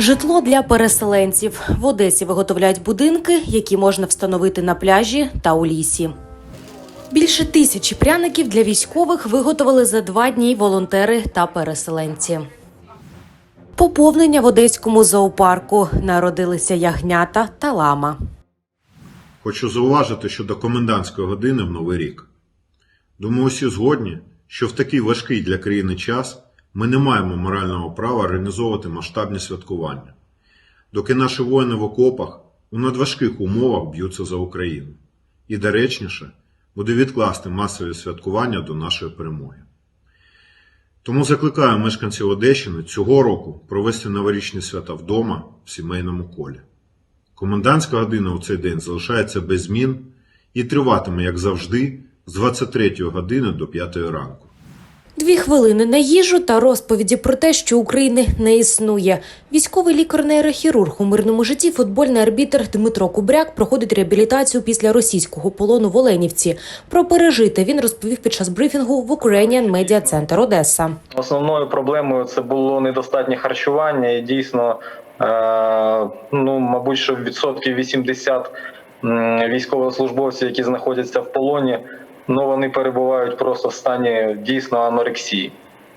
Житло для переселенців в Одесі виготовляють будинки, які можна встановити на пляжі та у лісі. Більше тисячі пряників для військових виготовили за два дні волонтери та переселенці. Поповнення в одеському зоопарку народилися ягнята та лама. Хочу зауважити щодо комендантської години в Новий рік. Думаю, усі згодні, що в такий важкий для країни час ми не маємо морального права організовувати масштабні святкування, доки наші воїни в окопах у надважких умовах б'ються за Україну. І доречніше буде відкласти масові святкування до нашої перемоги. Тому закликаю мешканців Одещини цього року провести новорічні свята вдома в сімейному колі. Комендантська година у цей день залишається без змін і триватиме, як завжди, з 23 години до 5 ранку. Дві хвилини на їжу та розповіді про те, що України не існує. Військовий лікар-нейрохірург у мирному житті, футбольний арбітр Дмитро Кубряк проходить реабілітацію після російського полону в Оленівці. Про пережите він розповів під час брифінгу в Ukrainian Media Center Одеса. Основною проблемою це було недостатнє харчування, і дійсно, е, ну мабуть, що відсотків 80 військовослужбовців, які знаходяться в полоні, ну вони перебувають просто в стані дійсно анорексії.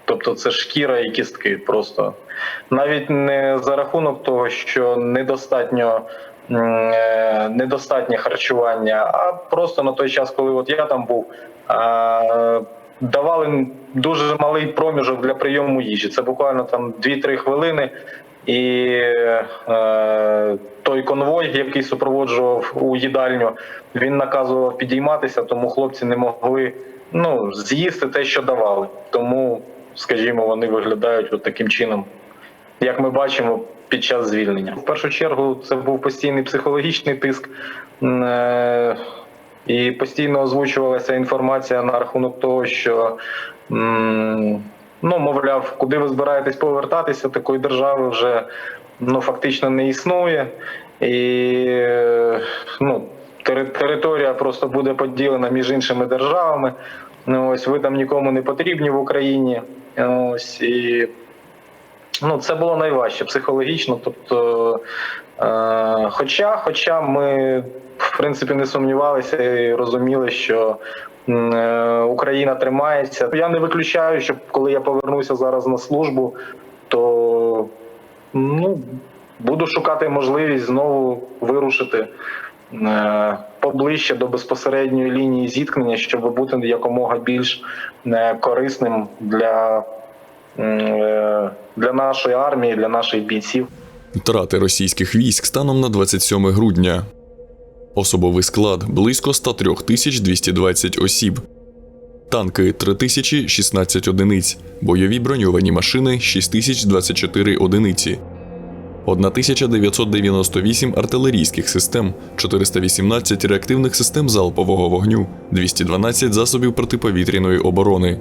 Тобто це шкіра і кістки. Просто навіть не за рахунок того, що недостатньо. е, Недостатнє харчування, а просто на той час, коли от я там був, давали дуже малий проміжок для прийому їжі. Це буквально там 2-3 хвилини. І е, той конвой, який супроводжував у їдальню, він наказував підійматися, тому хлопці не могли ну, з'їсти те, що давали. Тому, скажімо, вони виглядають от таким чином, як ми бачимо під час звільнення. В першу чергу це був постійний психологічний тиск. е, і постійно озвучувалася інформація на рахунок того, що ну, мовляв, куди ви збираєтесь повертатися, такої держави вже ну, фактично не існує. І ну, територія просто буде поділена між іншими державами. Ну, ось ви там нікому не потрібні в Україні. Ось і ну, це було найважче психологічно. Тобто, е, хоча, хоча ми в принципі не сумнівалися і розуміли, що е, Україна тримається. Я не виключаю, що коли я повернуся зараз на службу, то ну, буду шукати можливість знову вирушити е, поближче до безпосередньої лінії зіткнення, щоб бути якомога більш е, корисним для, для нашої армії, для наших бійців. Втрати російських військ станом на 27 грудня. Особовий склад близько 103 тисяч 220 осіб. Танки 3016 одиниць. Бойові броньовані машини 6024 одиниці. 1998 артилерійських систем, 418 реактивних систем залпового вогню, 212 засобів протиповітряної оборони,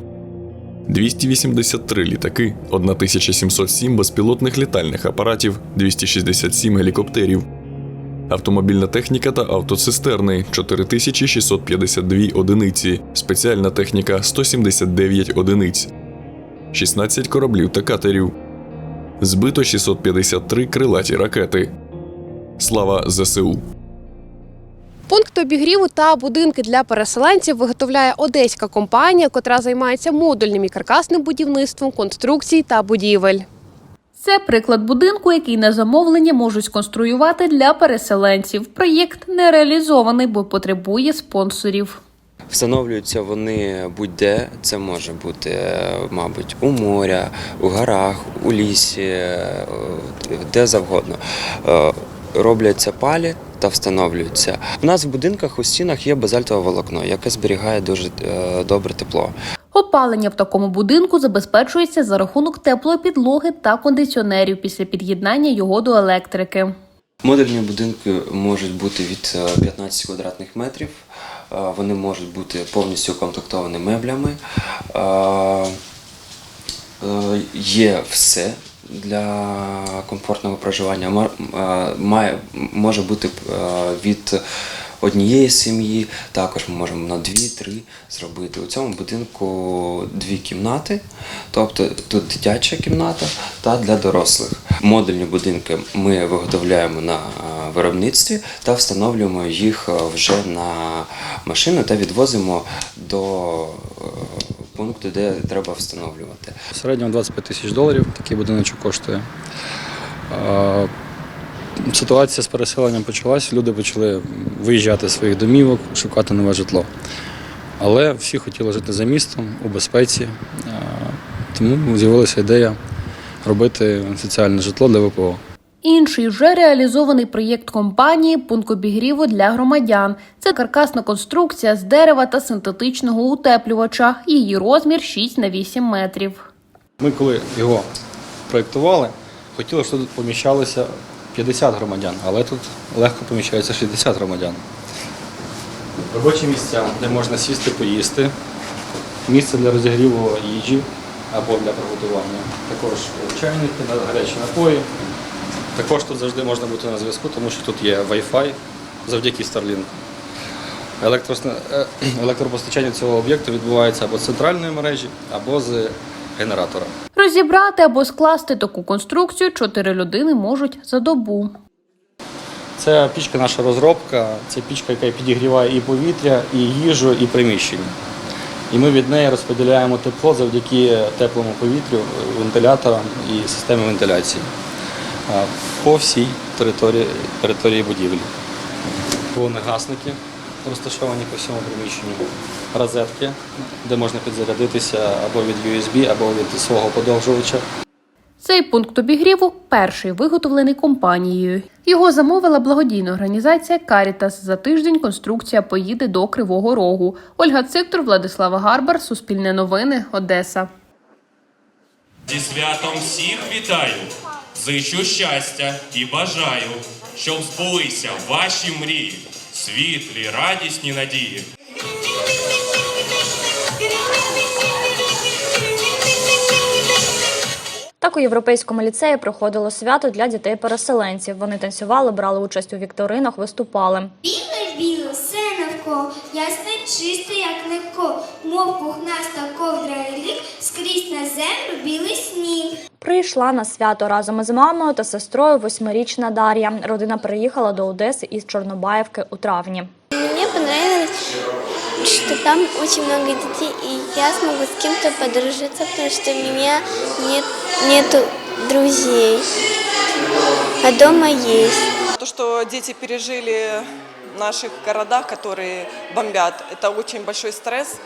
283 літаки, 1707 безпілотних літальних апаратів, 267 гелікоптерів, автомобільна техніка та автоцистерни 4652 одиниці, спеціальна техніка 179 одиниць, 16 кораблів та катерів, збито 653 крилаті ракети. Слава ЗСУ! Пункт обігріву та будинки для переселенців виготовляє одеська компанія, котра займається модульним і каркасним будівництвом конструкцій та будівель. Це приклад будинку, який на замовлення можуть сконструювати для переселенців. Проєкт не реалізований, бо потребує спонсорів. Встановлюються вони будь-де. Це може бути, е, мабуть, у моря, у горах, у лісі, е, де завгодно. Е, Робляться палі та встановлюються. У нас в будинках у стінах є базальтове волокно, яке зберігає дуже е, добре тепло. Опалення в такому будинку забезпечується за рахунок теплої підлоги та кондиціонерів після під'єднання його до електрики. Модульні будинки можуть бути від е, 15 квадратних метрів. Е, Вони можуть бути повністю укомплектовані меблями. Е, е, Є все для комфортного проживання. Має, може бути е, від однієї сім'ї. Також ми можемо на дві-три зробити. У цьому будинку дві кімнати, тобто тут дитяча кімната та для дорослих. Модульні будинки ми виготовляємо на е, виробництві та встановлюємо їх е, вже на машину та відвозимо до пункту, де треба встановлювати. В середньому 25 тисяч доларів такий будиночок коштує. Ситуація з переселенням почалась, люди почали виїжджати з своїх домівок, шукати нове житло. Але всі хотіли жити за містом, у безпеці. Тому з'явилася ідея робити соціальне житло для ВПО. Інший вже реалізований проєкт компанії пункт обігріву для громадян. Це каркасна конструкція з дерева та синтетичного утеплювача. Її розмір 6 на 8 метрів. Ми, коли його проєктували, хотіли, щоб тут поміщалося 50 громадян, але тут легко поміщається 60 громадян. Робочі місця, де можна сісти, поїсти, місце для розігріву їжі або для приготування. Також чайники, гарячі напої. Також тут завжди можна бути на зв'язку, тому що тут є Wi-Fi завдяки Starlink. Е, Електропостачання цього об'єкту відбувається або з центральної мережі, або з генератора. Розібрати або скласти таку конструкцію чотири людини можуть за добу. Це пічка наша розробка, це пічка, яка підігріває і повітря, і їжу, і приміщення. І ми від неї розподіляємо тепло завдяки теплому повітрю, вентиляторам і системі вентиляції по всій території, території будівлі. Вогнегасники розташовані по всьому приміщенню, розетки, де можна підзарядитися або від USB, або від свого подовжувача. Цей пункт обігріву перший виготовлений компанією. Його замовила благодійна організація Карітас. За тиждень конструкція поїде до Кривого Рогу. Ольга Циктор, Владислава Гарбар, Суспільне новини, Одеса. Зі святом всіх вітаю, зичу щастя і бажаю, щоб збулися ваші мрії, світлі, радісні надії. Так у європейському ліцеї проходило свято для дітей-переселенців. Вони танцювали, брали участь у вікторинах, виступали. Все навколо, ясне, чисте, як легко, мов пухнаста ковдра і лік, скрізь на землю білий сніг. Прийшла на свято разом із мамою та сестрою восьмирічна Дар'я. Родина приїхала до Одеси із Чорнобаївки у травні. Мне понравилось, что там очень много детей, и я смогу с кем-то подружиться, потому что у меня нет, нету друзей, а дома есть. То, что дети пережили в наших городах, которые бомбят, это очень большой стресс.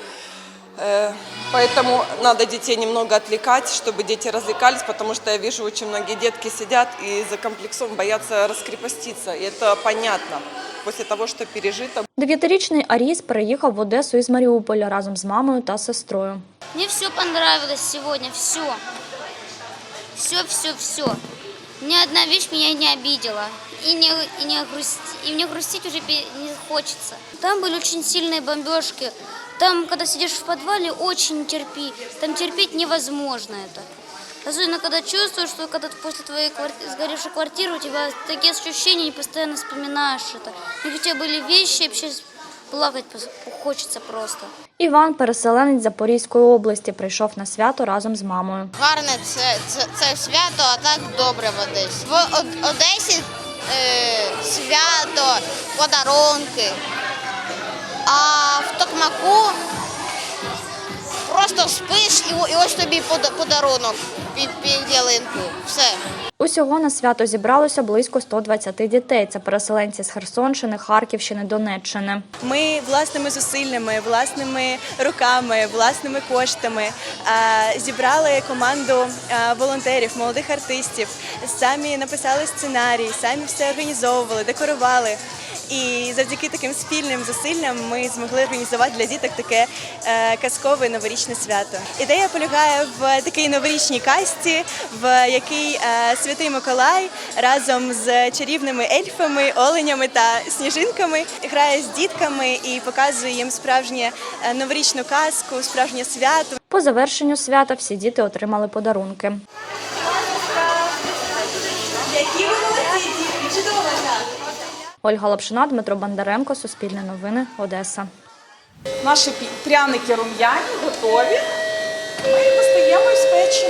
Э, Поэтому надо детей немного отвлекать, чтобы дети развлекались, потому что я вижу, очень многие детки сидят и за комплексом боятся раскрепоститься. И это понятно после того, что пережито. Дев'ятирічний Аріс переїхав в Одесу із Маріуполя разом з мамою та сестрою. Мне все понравилось сегодня, все. Все, все, все. Ни одна вещь меня не обидела. И не, и не, грусти, и мне грустить уже пе- не хочется. Там были очень сильные бомбежки. Там, когда сидишь в подвале, очень терпи. Там терпеть невозможно это. Особенно, когда чувствуешь, что когда ты после твоей кварти- сгоревшей квартиры у тебя такие ощущения, и постоянно вспоминаешь это. И у тебя были вещи, вообще плакать пос- хочется просто. Іван, переселенець Запорізької області, прийшов на свято разом з мамою. Гарне це, це, це свято, а так добре в Одесі. В Од- Одесі е, свято, подарунки. А в Токмаку просто спиш і, і ось тобі пода- подарунок під, під ялинку. Все. Усього на свято зібралося близько 120 дітей. Це переселенці з Херсонщини, Харківщини, Донеччини. Ми власними зусиллями, власними руками, власними коштами е, зібрали команду е, волонтерів, молодих артистів. Самі написали сценарій, самі все організовували, декорували. І завдяки таким спільним зусиллям ми змогли організувати для діток таке е, казкове новорічне свято. Ідея полягає в такій новорічній касті, в якій е, святий Миколай разом з чарівними ельфами, оленями та сніжинками грає з дітками і показує їм справжнє е, новорічну казку, справжнє свято. По завершенню свята всі діти отримали подарунки. Ольга Лапшина, Дмитро Бондаренко, Суспільне новини, Одеса. Наші пряники рум'яні, готові. Ми їх достаємо із печі.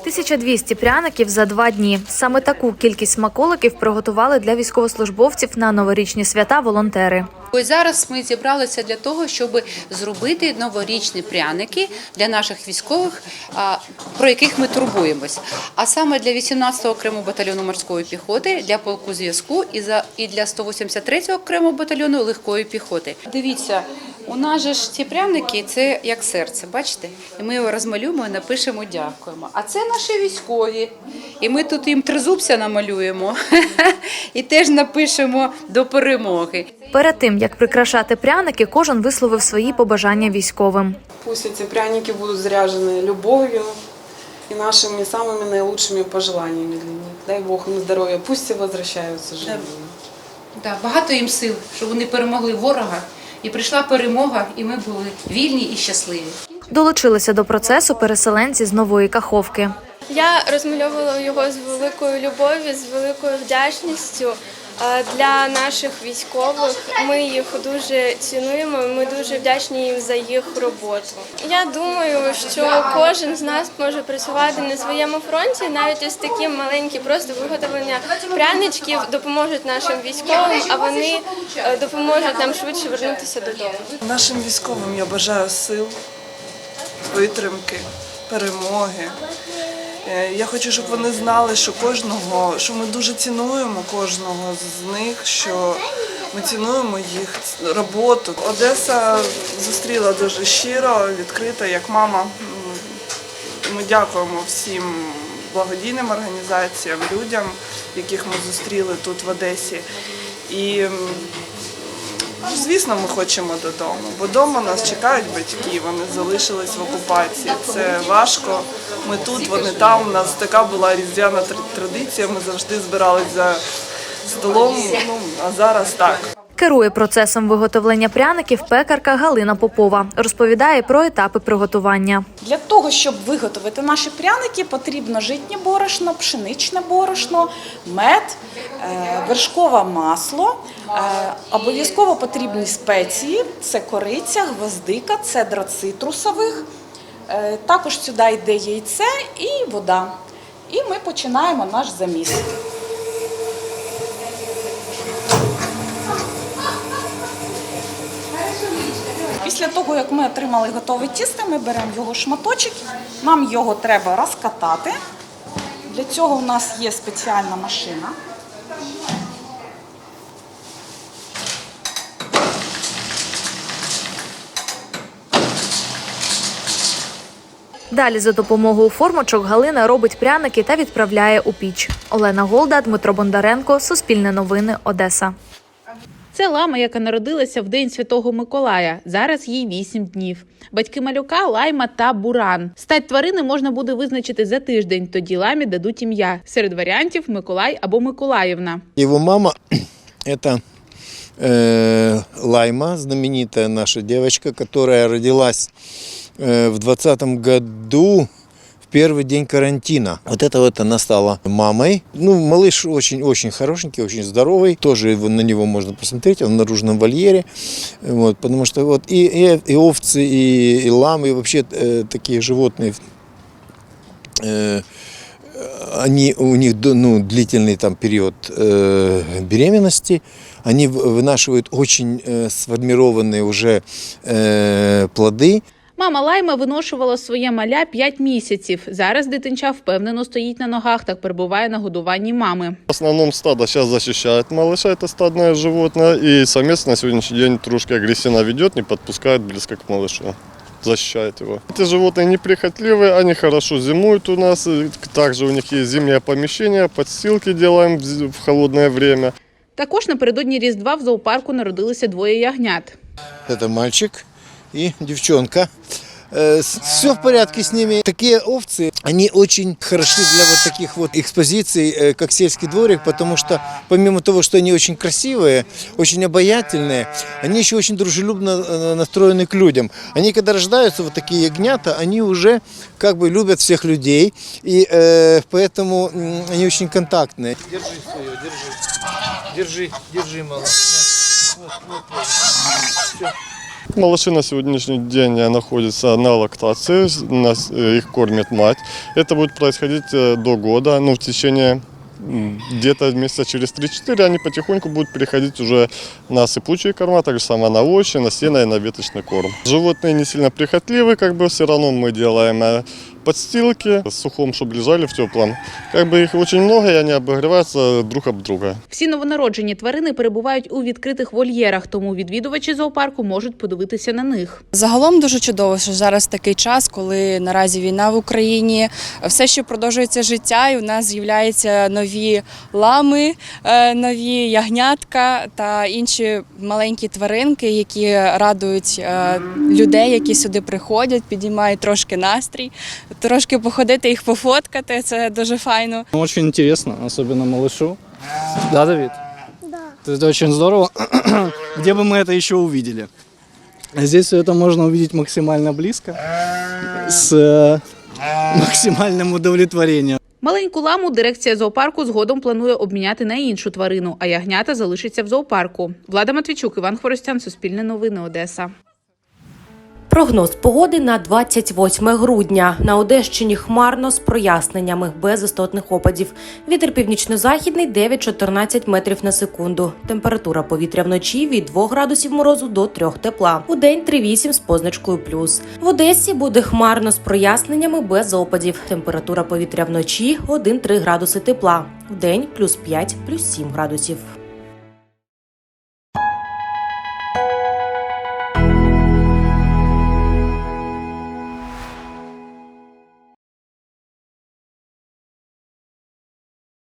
1200 пряників за два дні. Саме таку кількість смаколиків приготували для військовослужбовців на новорічні свята волонтери. Ось зараз ми зібралися для того, щоб зробити новорічні пряники для наших військових, про яких ми турбуємось. А саме для 18-го окремого батальйону морської піхоти, для полку зв'язку і для 183-го окремого батальйону легкої піхоти. Дивіться, у нас же ж ці пряники це як серце, бачите? І ми його розмалюємо і напишемо дякуємо. А це наші військові. І ми тут їм тризубця намалюємо і теж напишемо до перемоги. Перед тим як прикрашати пряники, кожен висловив свої побажання військовим. Пусть эти пряники будут заряжены любовью и нашими самыми наилучшими пожеланиями для них. Дай Бог им здоровья, пусть все возвращаются живыми. Да, багато їм сил, щоб вони перемогли ворога, і прийшла перемога, і ми були вільні і щасливі. Долучилися до процесу переселенці з нової каховки. Я розмальовувала його з великою любов'ю, з великою вдячністю для наших військових. Ми їх дуже цінуємо. Ми дуже вдячні їм за їх роботу. Я думаю, що кожен з нас може працювати на своєму фронті. Навіть ось такі маленькі, просто виготовлення пряничків допоможуть нашим військовим, а вони е, допоможуть нам швидше вернутися додому. Нашим військовим я бажаю сил, витримки, перемоги. Е, Я хочу, щоб вони знали, що кожного, що ми дуже цінуємо кожного з них, що ми цінуємо їх роботу. Одеса зустріла дуже щиро, відкрито, як мама. Ми дякуємо всім благодійним організаціям, людям, яких ми зустріли тут в Одесі. І Звісно, ми хочемо додому, бо вдома нас чекають батьки, вони залишились в окупації. Це важко. Ми тут, вони там. У нас така була різдвяна традиція. Ми завжди збирались за столом. Ну а зараз так. Керує процесом виготовлення пряників пекарка Галина Попова. Розповідає про етапи приготування. Для того, щоб виготовити наші пряники, потрібно житнє борошно, пшеничне борошно, мед, е, вершкове масло. Е, Обов'язково потрібні спеції: це кориця, гвоздика, цедра цитрусових. Е, Також сюди йде яйце і вода. І ми починаємо наш заміс. Після того, як ми отримали готове тісто, ми беремо його шматочок, нам його треба розкатати. Для цього у нас є спеціальна машина. Далі за допомогою формочок Галина робить пряники та відправляє у піч. Олена Голда, Дмитро Бондаренко, Суспільне новини, Одеса. Це лама, яка народилася в день Святого Миколая. Зараз їй 8 днів. Батьки малюка лайма та буран. Стать тварини можна буде визначити за тиждень. Тоді ламі дадуть ім'я. Серед варіантів Миколай або Миколаївна. Его мама – это э, Лайма, знаменитая наша девочка, которая родилась э, в 2020 году в Первый день карантина. Вот это вот она стала мамой. Ну, малыш очень-очень хорошенький, очень здоровый. Тоже его- на него можно посмотреть, он в наружном вольере. Вот, потому что вот и, и, и овцы, и, и ламы, и вообще э, такие животные э, они, у них ну, длительный там период э, беременности, они вынашивают очень э, сформированные уже э, плоды. Мама лайма виношувала своє маля 5 місяців. Зараз дитинча впевнено стоїть на ногах та перебуває на годуванні мами. В основном стадо сейчас защищает малыша, это стадное животное, и самец на сегодняшний день трошки агрессивно ведет, не подпускает близко к малышу, защищает его. Эти животные неприхотливые, они хорошо зимуют у нас, и также у них есть зимнее помещение, подстилки делаем в зи- в холодное время. Також напередодні Різдва в зоопарку народилися двоє ягнят. Это мальчик и девчонка. все в порядке с ними. Такие овцы, они очень хороши для вот таких вот экспозиций, э, как сельский дворик, потому что помимо того, что они очень красивые, очень обаятельные, они еще очень дружелюбно э, настроены к людям. Они когда рождаются, вот такие ягнята, они уже как бы любят всех людей, и э, поэтому они очень контактные. Держи свое, держи. Держи, держи, малыш. Вот, вот, вот. Всё. Малыши на сегодняшний день э, находятся на лактации, нас, э, их кормит мать. Это будет происходить э, до года, ну, в течение м, где-то месяца через 3-4 они потихоньку будут переходить уже на сыпучие корма, так же самое на овощи, на сено и на веточный корм. Животные не сильно прихотливы, как бы все равно мы делаем э, подстилки с сухом, чтобы лежали в теплом. Как бы их очень много, и они обогреваются друг об друга. Всі новонароджені тварини перебувають у відкритих вольєрах, тому відвідувачі зоопарку можуть подивитися на них. Загалом дуже чудово, що зараз такий час, коли наразі війна в Україні, все ще продовжується життя, і у нас з'являються нові лами, е, нові ягнятка та інші маленькі тваринки, які радують е, людей, які сюди приходять, підіймають трошки настрій, трошки походити їх пофоткати. Це дуже файно. Очень интересно, особенно малышу. Да, Давид? Да. Это очень здорово. Где бы мы это еще увидели? Здесь все это можно увидеть максимально близко, с э, максимальным удовлетворением. Маленьку ламу дирекція зоопарку згодом планує обміняти на іншу тварину, а ягнята залишаться в зоопарку. Влада Матвійчук, Іван Хворостян, Суспільне новини, Одеса. Прогноз погоди на 28 грудня. На Одещині хмарно з проясненнями, без істотних опадів. Вітер північно-західний 9-14 метрів на секунду. Температура повітря вночі від 2 градусів морозу до 3 тепла. У день 3-8 з позначкою плюс. В Одесі буде хмарно з проясненнями без опадів. Температура повітря вночі 1-3 градуси тепла. В день плюс 5, плюс 7 градусів.